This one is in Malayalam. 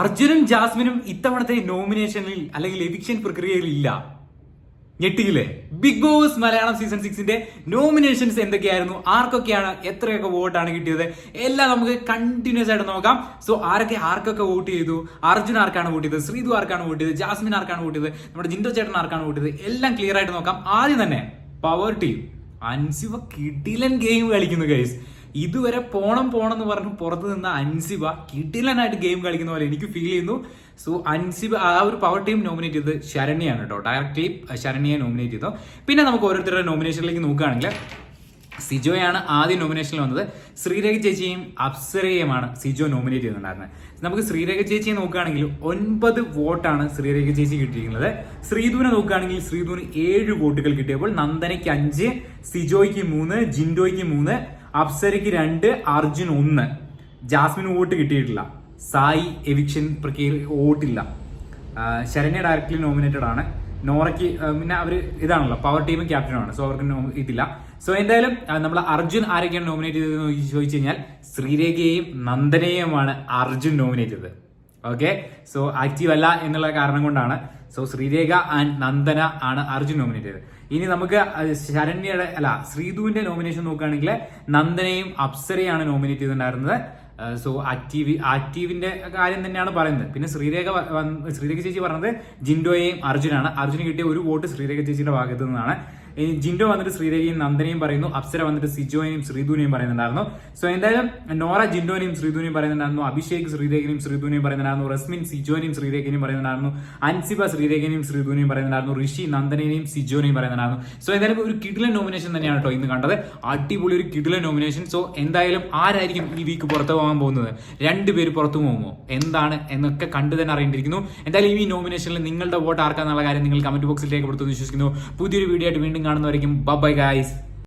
അർജുനും ജാസ്മിനും ഇത്തവണത്തെ നോമിനേഷനിൽ അല്ലെങ്കിൽ എവിക്ഷൻ പ്രക്രിയയിൽ ഇല്ല. ഞെട്ടിയില്ലേ? ബിഗ് ബോസ് മലയാളം സീസൺ സിക്സിന്റെ നോമിനേഷൻസ് എന്തൊക്കെയായിരുന്നു? ആർക്കൊക്കെയാണ് എത്രയൊക്കെ വോട്ടാണ് കിട്ടിയത്? എല്ലാം നമുക്ക് കണ്ടിന്യൂസ് ആയിട്ട് നോക്കാം. സോ ആരൊക്കെ ആർക്കൊക്കെ വോട്ട് ചെയ്തു? അർജുൻ ആർക്കാണ് വോട്ട് ചെയ്തത്? ശ്രീതു ആർക്കാണ് വോട്ട് ചെയ്തത്? ജാസ്മിൻ ആർക്കാണ് വോട്ട് ചെയ്തത്? നമ്മുടെ ജിൻഡോ ചേട്ടൻ ആർക്കാണ് വോട്ട് ചെയ്തത്? എല്ലാം ക്ലിയർ ആയിട്ട് നോക്കാം. ആദ്യം തന്നെ പവർ ടീം അൻസിവ കിടിലൻ ഗെയിം കളിക്കുന്നു ഗൈസ് ഇതുവരെ പോണം പോണം എന്ന് പറഞ്ഞ് പുറത്ത് നിന്ന അൻസിബ കിടിലനായിട്ട് ഗെയിം കളിക്കുന്ന പോലെ എനിക്ക് ഫീൽ ചെയ്യുന്നു. സോ അൻസിബ ആ ഒരു പവർ ടീം നോമിനേറ്റ് ചെയ്തത് ശരണ്യാണ് കേട്ടോ. ഡയറക്ട്ലി ശരണ്യെ നോമിനേറ്റ് ചെയ്തു. പിന്നെ നമുക്ക് ഓരോരുത്തരുടെ നോമിനേഷനിലേക്ക് നോക്കുകയാണെങ്കിൽ സിജോയാണ് ആദ്യം നോമിനേഷനിൽ വന്നത്. ശ്രീരേഖ ചേച്ചിയും അപ്സരയുമാണ് സിജോ നോമിനേറ്റ് ചെയ്തിട്ടുണ്ടായിരുന്നത്. നമുക്ക് ശ്രീരേഖ ചേച്ചിയെ നോക്കുകയാണെങ്കിൽ ഒൻപത് വോട്ടാണ് ശ്രീരേഖ ചേച്ചി കിട്ടിയിരിക്കുന്നത്. ശ്രീധുവിനെ നോക്കുകയാണെങ്കിൽ ശ്രീധുവിന് ഏഴ് വോട്ടുകൾ കിട്ടിയപ്പോൾ നന്ദനയ്ക്ക് അഞ്ച് സിജോയ്ക്ക് മൂന്ന് ജിൻഡോയ്ക്ക് മൂന്ന് അപ്സരയ്ക്ക് രണ്ട് അർജുൻ ഒന്ന്. ജാസ്മിന് വോട്ട് കിട്ടിയിട്ടില്ല. സായി എവിക്ഷൻ പ്രക്രിയ വോട്ടില്ല. ശരണ്യ ഡയറക്ട്ലി നോമിനേറ്റഡ് ആണ്. നോറയ്ക്ക് പിന്നെ അവർ ഇതാണല്ലോ പവർ ടീമും ക്യാപ്റ്റനുമാണ് സോ അവർക്ക് ഇതില്ല. സോ എന്തായാലും നമ്മൾ അർജുൻ ആരൊക്കെയാണ് നോമിനേറ്റ് ചെയ്തതെന്ന് ചോദിച്ചു കഴിഞ്ഞാൽ ശ്രീരേഖയെയും നന്ദനയെയുമാണ് അർജുൻ നോമിനേറ്റ് ചെയ്തത്. ഓക്കെ സോ ആക്റ്റീവ് അല്ല എന്നുള്ള കാരണം കൊണ്ടാണ്. സോ ശ്രീരേഖ ആൻഡ് നന്ദന ആണ് അർജുൻ നോമിനേറ്റ് ചെയ്തത്. ഇനി നമുക്ക് ശരണ്യയുടെ അല്ല ശ്രീധുവിന്റെ നോമിനേഷൻ നോക്കുകയാണെങ്കിൽ നന്ദനയും അപ്സരയാണ് നോമിനേറ്റ് ചെയ്തിട്ടുണ്ടായിരുന്നത്. സോ ആക്റ്റീവ് ആക്റ്റീവിന്റെ കാര്യം തന്നെയാണ് പറയുന്നത്. പിന്നെ ശ്രീരേഖ ശ്രീരേഖ ചേച്ചി പറഞ്ഞത് ജിൻഡോയെയും അർജുനാണ്. അർജുന് കിട്ടിയ ഒരു വോട്ട് ശ്രീരേഖ ചേച്ചിയുടെ ഭാഗത്തു നിന്നാണ്. ഈ ജിൻഡോ വന്നിട്ട് ശ്രീദേവിയും നന്ദനയും പറയുന്നു അപ്സര വന്നിട്ട് സിജോനെയും ശ്രീധുവിനെയും പറയുന്നുണ്ടായിരുന്നു. സോ എന്തായാലും നോറ ജിൻഡോനെയും ശ്രീധുവിനെയും പറയുന്നുണ്ടായിരുന്നു അഭിഷേക് ശ്രീദേവിനെയും ശ്രീധുവിനെയും പറയുന്നുണ്ടായിരുന്നു റസ്മിൻ സിജോനെയും ശ്രീരേഖനെയും പറയുന്നുണ്ടായിരുന്നു അൻസിബ ശ്രീരേഖനെയും ശ്രീധുവിനെയും പറയുന്നുണ്ടായിരുന്നു ഋഷി നന്ദനെയും സിജോനെയും പറയുന്നുണ്ടായിരുന്നു. സോ എന്തായാലും ഒരു കിടിലൻ നോമിനേഷൻ തന്നെയാണ് കേട്ടോ ഇന്ന് കണ്ടത്. അടിപൊളി ഒരു കിടിലൻ നോമിനേഷൻ സോ എന്തായാലും ആരായിരിക്കും ഈ വീക്ക് പുറത്തു പോകാൻ പോകുന്നത്? രണ്ടുപേര് പുറത്തു പോകുമോ? എന്താണ് എന്നൊക്കെ കണ്ടു തന്നെ അറിയേണ്ടിയിരിക്കുന്നു. എന്തായാലും ഈ നോമിനേഷനിൽ നിങ്ങളുടെ വോട്ട് ആർക്കാന്നുള്ള കാര്യം നിങ്ങൾ കമന്റ് ബോക്സിൽ രേഖപ്പെടുത്തുമെന്ന് വിശ്വസിക്കുന്നു. പുതിയൊരു വീഡിയോ ആയിട്ട് വീണ്ടും കാണുന്നവരേക്കും. Bye guys